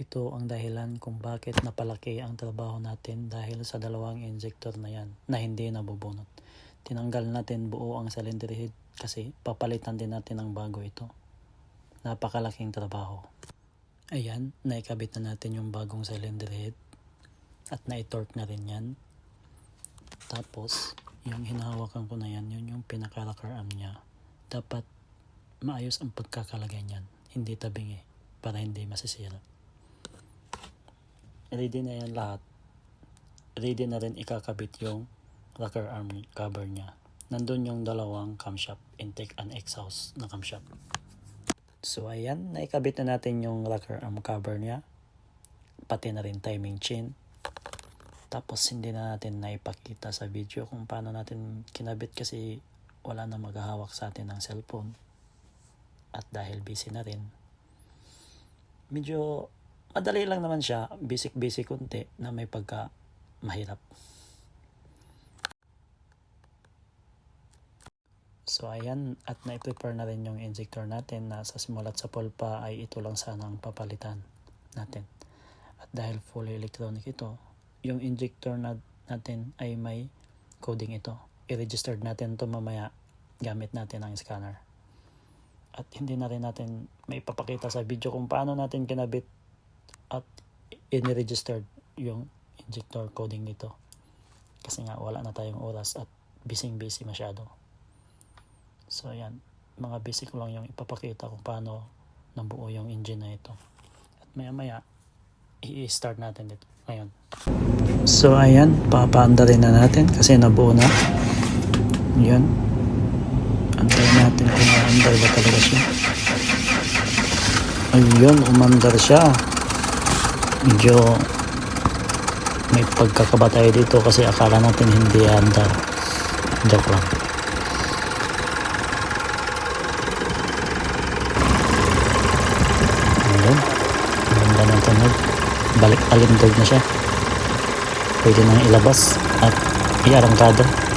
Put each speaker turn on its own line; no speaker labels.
Ito ang dahilan kung bakit napalaki ang trabaho natin dahil sa dalawang injector na yan na hindi nabubunot. Tinanggal natin buo ang cylinder head kasi papalitan din natin ng bago ito. Napakalaking trabaho. Ayan, naikabit na natin yung bagong cylinder head at naitorque na rin yan. Tapos, yung hinahawakan ko na yan, yun yung pinaka-rocker arm niya. Dapat maayos ang pagkakalagay niyan. Hindi tabingi para hindi masisira. Ready na yan lahat. Ready na rin ikakabit yung rocker arm cover niya. Nandun yung dalawang camshaft, intake and exhaust na camshaft. So ayan, naikabit na natin yung rocker arm cover niya. Pati na rin timing chain. Tapos hindi na natin naipakita sa video kung paano natin kinabit kasi wala na maghahawak sa atin ng cellphone. At dahil busy na rin, medyo madali lang naman siya, basic-basic kunti na may pagka mahirap. So ayan, at na-prepare na rin yung injector natin na sa simulat sa pulpa ay ito lang sana ang papalitan natin. At dahil fully electronic ito, yung injector na, natin ay may coding ito. I-registered natin ito mamaya gamit natin ang scanner. At hindi na rin natin may papakita sa video kung paano natin kinabit at in-registered yung injector coding nito. Kasi nga wala na tayong oras at busy-busy masyado. So ayan, mga basic ko lang yung ipapakita kung paano nabuo yung engine na ito. At maya maya, i-start natin dito ngayon. So ayan, papaanda rin na natin kasi nabuo na. Yan. Antayin natin kung maandar ba talaga siya. Ayun, umandar siya. Medyo may pagkakabatay dito kasi akala natin hindi andar. Joke lang. Ayun. Ganda ng tunog. Balik alindog na siya. Pwede nang ilabas at iarangkada.